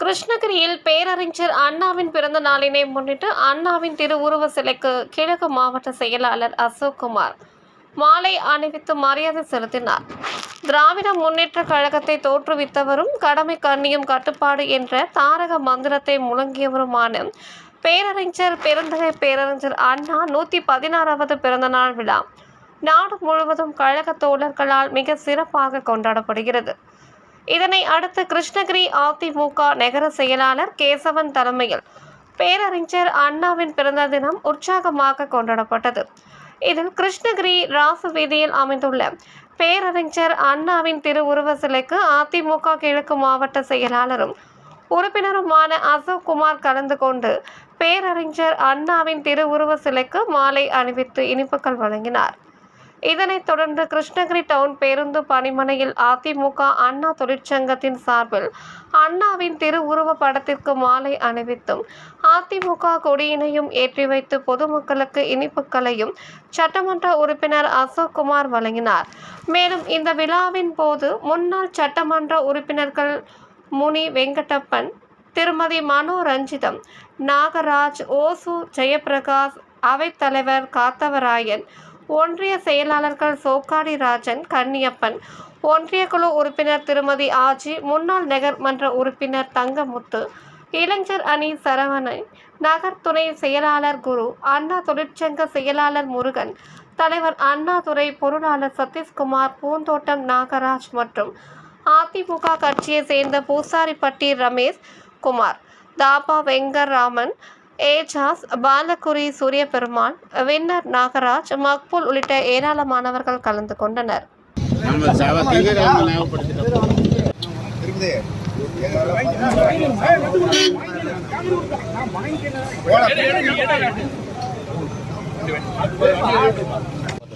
கிருஷ்ணகிரியில் பேரறிஞர் அண்ணாவின் பிறந்த நாளினை முன்னிட்டு அண்ணாவின் திருவுருவ சிலைக்கு கிழக்கு மாவட்ட செயலாளர் அசோக் குமார் மாலை அணிவித்து மரியாதை செலுத்தினார். திராவிட முன்னேற்ற கழகத்தை தோற்றுவித்தவரும் கடமை கண்ணியம் கட்டுப்பாடு என்ற தாரக மந்திரத்தை முழங்கியவருமான பேரறிஞர் பெருந்தகை பேரறிஞர் அண்ணா நூற்றி பதினாறாவது பிறந்தநாள் விழா. நாடு முழுவதும் கழக தோழர்களால் மிக சிறப்பாக கொண்டாடப்படுகிறது. இதனை அடுத்து கிருஷ்ணகிரி அதிமுக நகர செயலாளர் கேசவன் தலைமையில் பேரறிஞர் அண்ணாவின் பிறந்த தினம் உற்சாகமாக கொண்டாடப்பட்டது. இதில் கிருஷ்ணகிரி ராசு வீதியில் அமைந்துள்ள பேரறிஞர் அண்ணாவின் திருவுருவ சிலைக்கு அதிமுக கிழக்கு மாவட்ட செயலாளரும் உறுப்பினருமான அசோக் குமார் கலந்து கொண்டு பேரறிஞர் அண்ணாவின் திருவுருவ சிலைக்கு மாலை அணிவித்து இனிப்புகள் வழங்கினார். இதனைத் தொடர்ந்து கிருஷ்ணகிரி டவுன் பேருந்து பணிமனையில் அதிமுக அண்ணா தொழிற்சங்கத்தின் சார்பில் அண்ணாவின் திருவுருவ படத்திற்கு மாலை அணிவித்தும் அதிமுக கொடியினையும் ஏற்றி வைத்து பொதுமக்களுக்கு இனிப்புகளையும் சட்டமன்ற உறுப்பினர் அசோக் குமார் வழங்கினார். மேலும் இந்த விழாவின் போது முன்னாள் சட்டமன்ற உறுப்பினர்கள் முனி வெங்கடப்பன் திருமதி மனோரஞ்சிதம் நாகராஜ் ஓசு ஜெயபிரகாஷ் அவைத்தலைவர் காத்தவராயன் ஒன்றிய செயலாளர்கள் சோக்காடி ராஜன் கன்னியப்பன். ஒன்றிய குழு உறுப்பினர் திருமதி ஆஜி முன்னாள் நகர்மன்ற உறுப்பினர் தங்கமுத்து. இளைஞர் அணி சரவணன். நகர் துணை செயலாளர் குரு. அண்ணா தொழிற்சங்க செயலாளர் முருகன். தலைவர் அண்ணாதுரை பொருளாளர் சதீஷ்குமார் பூந்தோட்டம் நாகராஜ் மற்றும் அதிமுக கட்சியை சேர்ந்த பூசாரிப்பட்டி ரமேஷ் குமார் தாபா வெங்கராமன் ஏஜாஸ் பாலகுரி சூரியபெருமாள் வின்னர் நாகராஜ் மக்பூல் உள்ளிட்ட ஏராளமானவர்கள் கலந்து கொண்டனர்.